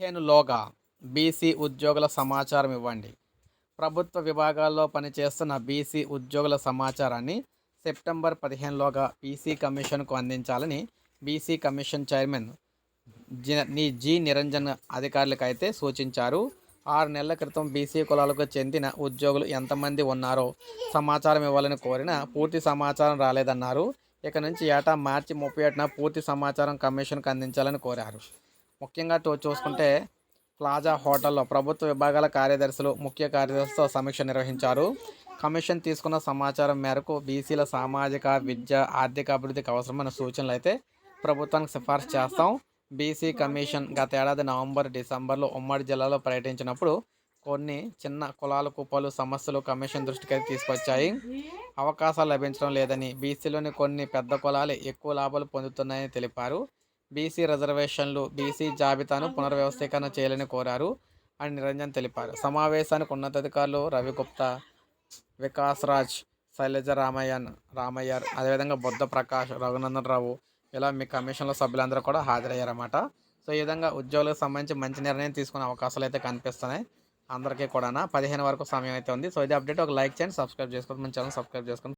పదిహేనులోగా BC ఉద్యోగుల సమాచారం ఇవ్వండి. ప్రభుత్వ విభాగాల్లో పనిచేస్తున్న బీసీ ఉద్యోగుల సమాచారాన్ని సెప్టెంబర్ పదిహేనులోగా బీసీ కమిషన్కు అందించాలని బీసీ కమిషన్ చైర్మన్ జి ని జి నిరంజన్ అధికారులకు అయితే సూచించారు. ఆరు నెలల క్రితం బీసీ కులాలకు చెందిన ఉద్యోగులు ఎంతమంది ఉన్నారో సమాచారం ఇవ్వాలని కోరిన పూర్తి సమాచారం రాలేదన్నారు. ఇక నుంచి ఏటా మార్చి ముప్పై ఏడున పూర్తి సమాచారం కమిషన్కు అందించాలని కోరారు. ముఖ్యంగా చూసుకుంటే ప్లాజా హోటల్లో ప్రభుత్వ విభాగాల కార్యదర్శులు ముఖ్య కార్యదర్శితో సమీక్ష నిర్వహించారు. కమిషన్ తీసుకున్న సమాచారం మేరకు బీసీల సామాజిక విద్య ఆర్థిక అభివృద్ధికి అవసరమైన సూచనలు అయితే ప్రభుత్వానికి సిఫార్సు చేస్తాం. బీసీ కమిషన్ గత ఏడాది నవంబర్ డిసెంబర్లో ఉమ్మడి జిల్లాలో పర్యటించినప్పుడు కొన్ని చిన్న కులాల కుప్పలు సమస్యలు కమిషన్ దృష్టికి తీసుకొచ్చాయి. అవకాశాలు లభించడం లేదని బీసీలోని కొన్ని పెద్ద కులాలే ఎక్కువ లాభాలు పొందుతున్నాయని తెలిపారు. బీసీ రిజర్వేషన్లు బీసీ జాబితాను పునర్వ్యవస్థీకరణ చేయాలని కోరారు అని నిరంజన్ తెలిపారు. సమావేశానికి ఉన్నతాధికారులు రవిగుప్తా వికాస్ రాజ్ శైలజ రామయ్యన్ రామయ్యర్ అదేవిధంగా బుద్ధ ప్రకాష్ రఘునందన్ రావు ఇలా మీ కమిషన్లో సభ్యులందరూ కూడా హాజరయ్యారన్నమాట. సో ఈ విధంగా ఉద్యోగులకు సంబంధించి మంచి నిర్ణయం తీసుకునే అవకాశాలు అయితే కనిపిస్తున్నాయి అందరికీ కూడా పదిహేను వరకు సమయం అయితే ఉంది. సో ఇది అప్డేట్. ఒక లైక్ చేయండి సబ్స్క్రైబ్ చేసుకోండి. మన ఛానల్ సబ్స్క్రైబ్ చేసుకోండి.